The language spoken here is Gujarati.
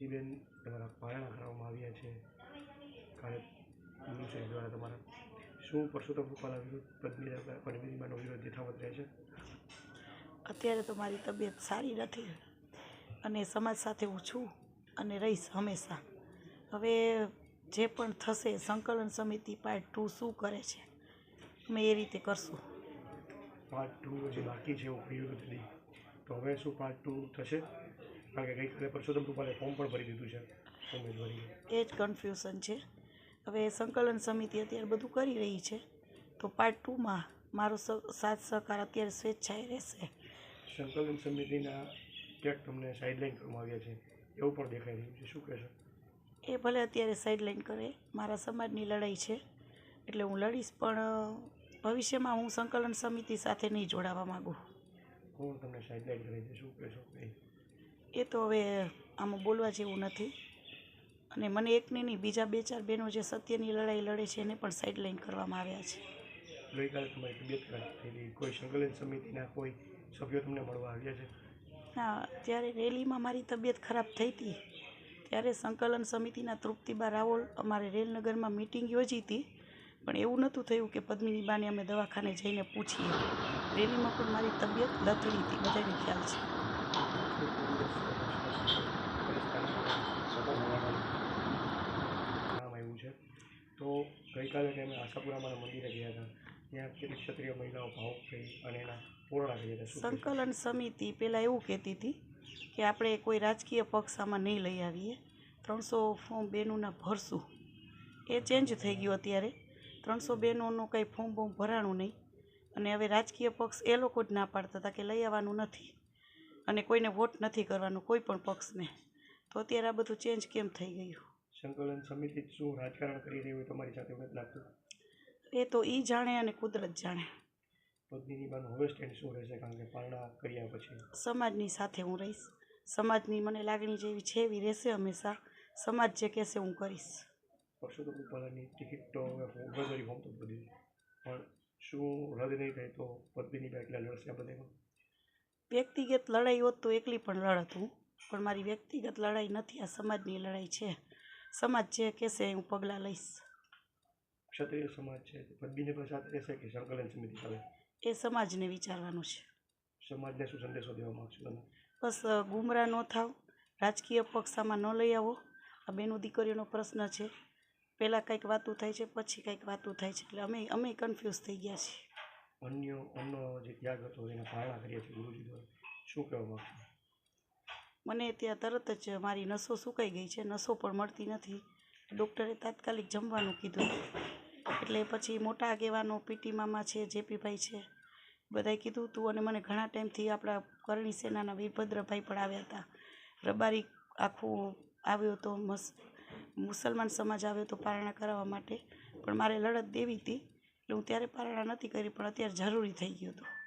જીબેન તમારા પાયા કરવામાં આવ્યા છે. કાલે મનુષ્ય દ્વારા તમારા શું પરસોત્તમ રૂપાલા વિરુદ્ધ પદ્મિની પદ્મિનીમાનો વિરોધ યથાવત રહે છે? અત્યારે તો મારી તબિયત સારી નથી અને સમાજ સાથે હું છું અને રહીશ હંમેશા. હવે જે પણ થશે સંકલન સમિતિ પાર્ટ ટુ શું કરે છે અમે એ રીતે કરશું. પાર્ટ ટુ જે બાકી છે એવું વિરોધની તો હવે શું પાર્ટ ટુ થશે? કારણ કે ગઈકાલે પરસોત્તમ રૂપાલે ફોર્મ પણ ભરી દીધું છે ઉમેદવારી એ જ કન્ફ્યુઝન છે. હવે સંકલન સમિતિ અત્યારે બધું કરી રહી છે. તો પાર્ટ ટુમાં મારો સાથ સહકાર અત્યારે સ્વેચ્છાએ રહેશે. સંકલન સમિતિના ક્યાંક તમને સાઇડલાઇન કરવામાં આવ્યા છે. એવું પણ દેખાઈ રહ્યું છે. શું કહેશો એ ભલે અત્યારે સાઇડલાઇન કરે. મારા સમાજની લડાઈ છે. એટલે હું લડીશ પણ ભવિષ્યમાં હું સંકલન સમિતિ સાથે નહીં જોડાવા માગું. કોણ તમને સાઇડલાઇન કરી છે? શું કહેશો કંઈ? એ તો હવે આમાં બોલવા જેવું નથી. અને મને એકને નહીં બીજા બે ચાર બહેનો જે સત્યની લડાઈ લડે છે એને પણ સાઈડલાઈન કરવામાં આવ્યા છે. ગઈકાલે તમારી તબિયત ખરાબ થયેલી કોઈ સંકલન સમિતિના કોઈ સભ્યો તમને મળવા આવ્યા છે? હા ત્યારે રેલીમાં મારી તબિયત ખરાબ થઈ હતી ત્યારે સંકલન સમિતિના તૃપ્તિબા રાવલ અમારે રેલનગરમાં મિટિંગ યોજી હતી. પણ એવું નહોતું થયું કે પદ્મિનીબાને અમે દવાખાને જઈને પૂછીએ. રેલીમાં પણ મારી તબિયત લથડી હતી બધાને ખ્યાલ છે. તો ગઈકાલે અમે આશાપુરામાં મંદિરે ગયા હતા. ત્યાં કેટલીક ક્ષત્રિય મહિલાઓ ભાવુક થઈ અને એના પૂર્ણ હતા. સંકલન સમિતિ પહેલાં એવું કહેતી હતી કે આપણે કોઈ રાજકીય પક્ષ આમાં નહીં લઈ આવીએ. ત્રણસો ફોર્મ બેનુંના ભરશું. એ ચેન્જ થઈ ગયું અત્યારે. ત્રણસો બેનોનું કંઈ ફોર્મ બોર્મ ભરાણું નહીં. અને હવે રાજકીય પક્ષ એ લોકો જ ના પાડતા હતા કે લઈ આવવાનું નથી. અને કોઈને વોટ નથી કરવાનું કોઈ પણ પક્ષને. તો અત્યારે આ બધું ચેન્જ કેમ થઈ ગયું? સંકલન સમિતિ શું રાજકારણ કરી રહી હોય તમારી સાથે નથી લાગતું એ તો એ જાણે અને કુદરત જાણે. પત્નીની હવે સ્ટેન્ડ શું રહેશે? કારણ કે પારણા કર્યા પછી. સમાજની સાથે હું રહીશ. સમાજની મને લાગણી જેવી છે એવી રહેશે હંમેશા. સમાજ જે કહેશે હું કરીશ. પરસોત્તમ રૂપાલાની ટિકિટ તો ઉમેદવારી ફોર્મ તો બધી. પણ શું રદ નહીં થાય તો પદ્મિની બેટલા લડશે આ બધામાં? વ્યક્તિગત લડાઈ હોત તો એકલી પણ લડત હું પણ મારી વ્યક્તિગત લડાઈ નથી આ સમાજની લડાઈ છે. સમાજ જે કહેશે હું પગલાં લઈશ. ક્ષત્રિય સમાજ છે પદ્મિની પણ સાથે રહેશે કે સંકલન સમિતિ ચાલે? એ સમાજને વિચારવાનું છે. સમાજને શું સંદેશો દેવા માગશો તમે બસ ગુમરા ન થાવ રાજકીય પક્ષામાં ન લઈ આવો. આ બેનો દીકરીઓનો પ્રશ્ન છે. પહેલાં કંઈક વાતું થાય છે પછી કંઈક વાતું થાય છે. એટલે અમે અમે કન્ફ્યુઝ થઈ ગયા છીએ. અન્ય અન્ય જે ત્યાગ હતો, એને પારણા કરીએ છીએ ગુરુજી દ્વારા. શું કહેવા માગશો? મને ત્યાં તરત જ મારી નસો સુકાઈ ગઈ છે, નસો પણ મળતી નથી. ડૉક્ટરે તાત્કાલિક જમવાનું કીધું. એટલે પછી મોટા આગેવાનો પીટી મામા છે, જેપીભાઈ છે, બધાએ કીધું, તું અને મને ઘણા ટાઈમથી આપણા કરણી સેનાના વીરભદ્રભાઈ પણ આવ્યા હતા. રબારી આખું આવ્યો હતો મસ, મુસલમાન સમાજ આવ્યો હતો પારણા કરાવવા માટે. પણ મારે લડત દેવી હતી. એટલે હું ત્યારે પારણા નથી કરી પણ અત્યારે જરૂરી થઈ ગયું હતું.